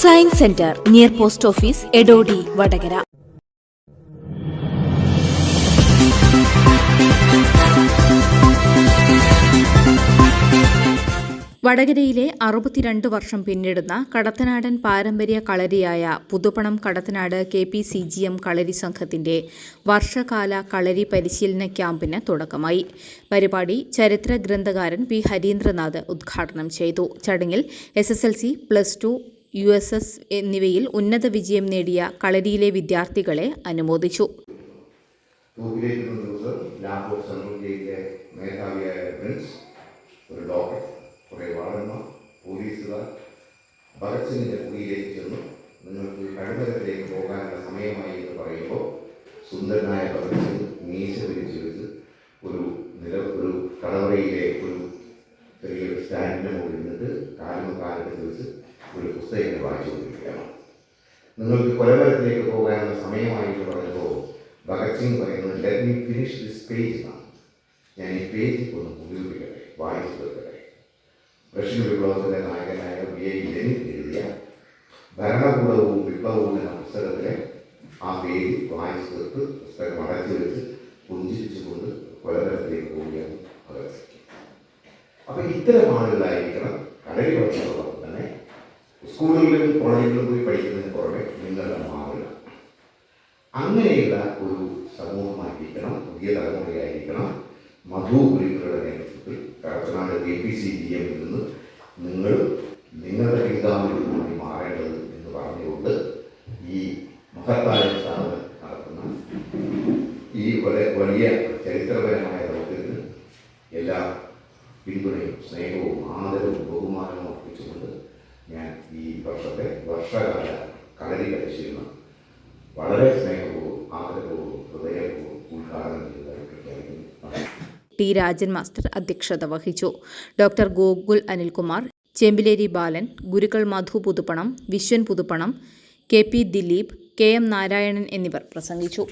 Science centre near post office Edodi Vadakara വടകരയിലെ അറുപത്തിരണ്ട് വർഷം പിന്നിടുന്ന കടത്തനാടൻ പാരമ്പര്യ കളരിയായ Puthuppanam Kadathanad K P C G M കളരി സംഘത്തിന്റെ വർഷകാല കളരി പരിശീലന ക്യാമ്പിന് തുടക്കമായി. പരിപാടി ചരിത്ര ഗ്രന്ഥകാരൻ പി ഹരീന്ദ്രനാഥ് ഉദ്ഘാടനം ചെയ്തു. ചടങ്ങിൽ S S L C plus two U S S എന്നിവയിൽ ഉന്നത വിജയം നേടിയ കളരിയിലെ വിദ്യാർത്ഥികളെ അനുമോദിച്ചു. ഒരു ഡോക്ടർ പോലീസുകാർ പോകാനുള്ള സമയമായി എന്ന് പറയുമ്പോൾ ഒരു ഒരു ഒരു മുകളിൽ നിന്നിട്ട് ഒരു പുസ്തകത്തെ വായിച്ചുകൊണ്ടിരിക്കുകയാണ്. നിങ്ങൾക്ക് കൊലപരത്തിലേക്ക് പോകാനുള്ള സമയമായിട്ട് പറയുമ്പോൾ ഭഗത് സിംഗ് പറയുന്നത് let me finish this page എന്നാണ് ഞാൻ ഈ പേജ് ഒന്ന് ഉപയോഗിക്കട്ടെ വായിച്ചു തീർക്കട്ടെ. റഷ്യൻ വിപ്ലവത്തിലെ നായകനായ വി ഐ ലെനിൻ എഴുതിയ ഭരണകൂടവും വിപ്ലവവും എന്ന പുസ്തകത്തിലെ ആ പേജ് വായിച്ചു തീർത്ത് പുസ്തകം അടച്ചു വെച്ച് പുഞ്ചിരിച്ചുകൊണ്ട് കൊലപരത്തിലേക്ക് പോവുകയാണ് ഭഗത് സിംഗ് അപ്പം ഇത്തരം ആളുകളായിരിക്കണം കടയിൽ പഠിച്ചതോടൊപ്പം തന്നെ സ്കൂളുകളിലും കോളേജുകളിലും പോയി പഠിക്കുന്നതിന് പുറമെ നിങ്ങളുടെ മാതൃക. അങ്ങനെയുള്ള ഒരു സമൂഹമായിരിക്കണം പുതിയ തലമുറയായിരിക്കണം. മധു ഗുരുക്കളുടെ നേതൃത്വത്തിൽ Kadathanad K P C D എമ്മിൽ നിന്ന് നിങ്ങൾ നിങ്ങളുടെ പിതാവിനോട് കൂടി മാറേണ്ടത് എന്ന് പറഞ്ഞുകൊണ്ട് ഈ മഹത്തായ സ്ഥാപനം നടത്തുന്ന ഈ വലിയ ചരിത്രപരമായ ദൗത്യത്തിന് എല്ലാ പിന്തുണയും സ്നേഹവും ആദരവും ബഹുമാനവും അർപ്പിച്ചുകൊണ്ട് ഞാൻ ഈ വർഷത്തെ വർഷകാല കളരി പരിശീലനം വളരെ സ്നേഹപൂർവം ആദരപൂർവം ഹൃദയപൂർവം ഉദ്ഘാടനം ടി. രാജൻ മാസ്റ്റർ അധ്യക്ഷത വഹിച്ചു. ഡോക്ടർ ഗോകുൽ അനിൽകുമാർ ചെമ്പിലേരി ബാലൻ ഗുരുക്കൾ Madhu Puthuppanam Vishwan Puthuppanam K. P. Dileep K. M. Narayanan എന്നിവർ പ്രസംഗിച്ചു.